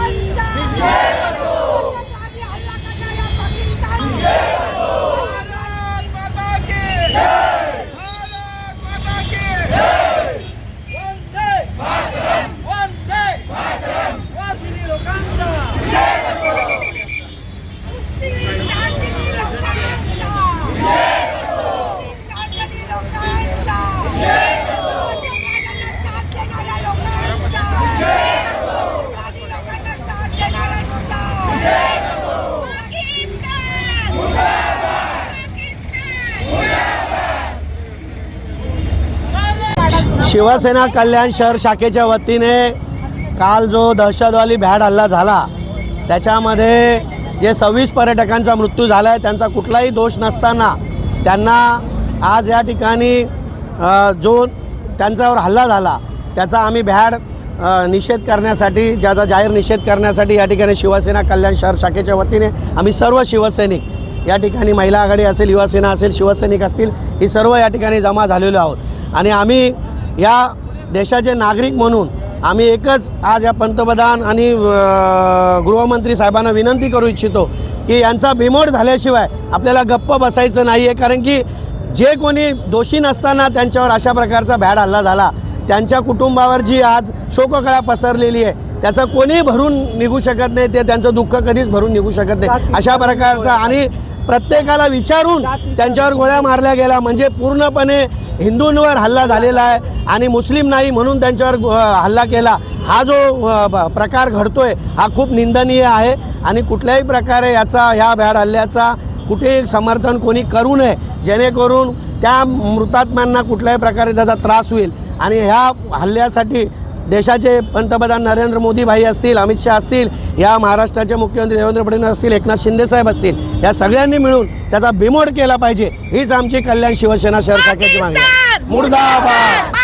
Basta! Shiv Sena कल्याण शहर शाखेच्या वतीने काल जो दहशतवादी भॅड हल्ला झाला त्याच्यामध्ये जे सव्वीस पर्यटकांचा मृत्यू झाला आहे त्यांचा कुठलाही दोष नसताना त्यांना आज या ठिकाणी जो त्यांच्यावर हल्ला झाला त्याचा आम्ही भॅड निषेध करण्यासाठी ज्याचा जाहीर निषेध करण्यासाठी या ठिकाणी शिवसेना कल्याण शहर शाखेच्या वतीने आम्ही सर्व शिवसैनिक या ठिकाणी महिला आघाडी असेल युवासेना असेल शिवसैनिक असतील ही सर्व या ठिकाणी जमा झालेलो आहोत. आणि आम्ही या देशाचे नागरिक म्हणून आम्ही एकच आज या पंतप्रधान आणि गृहमंत्री साहेबांना विनंती करू इच्छितो की यांचा बिमोड झाल्याशिवाय आपल्याला गप्प बसायचं नाही आहे कारण की जे कोणी दोषी नसताना त्यांच्यावर अशा प्रकारचा भॅड हल्ला झाला त्यांच्या कुटुंबावर जी आज शोककळा पसरलेली आहे त्याचं कोणी भरून निघू शकत नाही ते त्यांचं दुःख कधीच भरून निघू शकत नाही. अशा प्रकारचा आणि प्रत्येकाला विचारून त्यांच्यावर गोळ्या मारल्या गेल्या. म्हणजे पूर्णपणे हिंदूंवर हल्ला झालेला आहे आणि मुस्लिम नाही म्हणून त्यांच्यावर गो- हल्ला केला. हा जो प्रकार घडतोय हा खूप निंदनीय आहे आणि कुठल्याही प्रकारे याचा ह्या भ्याड हल्ल्याचा कुठेही समर्थन कोणी करू नये. जेणेकरून त्या मृतात्म्यांना कुठल्याही प्रकारे त्याचा त्रास होईल. आणि ह्या हल्ल्यासाठी देशाचे पंतप्रधान नरेंद्र मोदी भाई असतील अमित शहा असतील या महाराष्ट्राचे मुख्यमंत्री देवेंद्र फडणवीस असतील एकनाथ शिंदेसाहेब असतील या सगळ्यांनी मिळून त्याचा बिमोड केला पाहिजे. हीच आमची कल्याण शिवसेना शहर शाखेची मागणी मुर्दाबाद!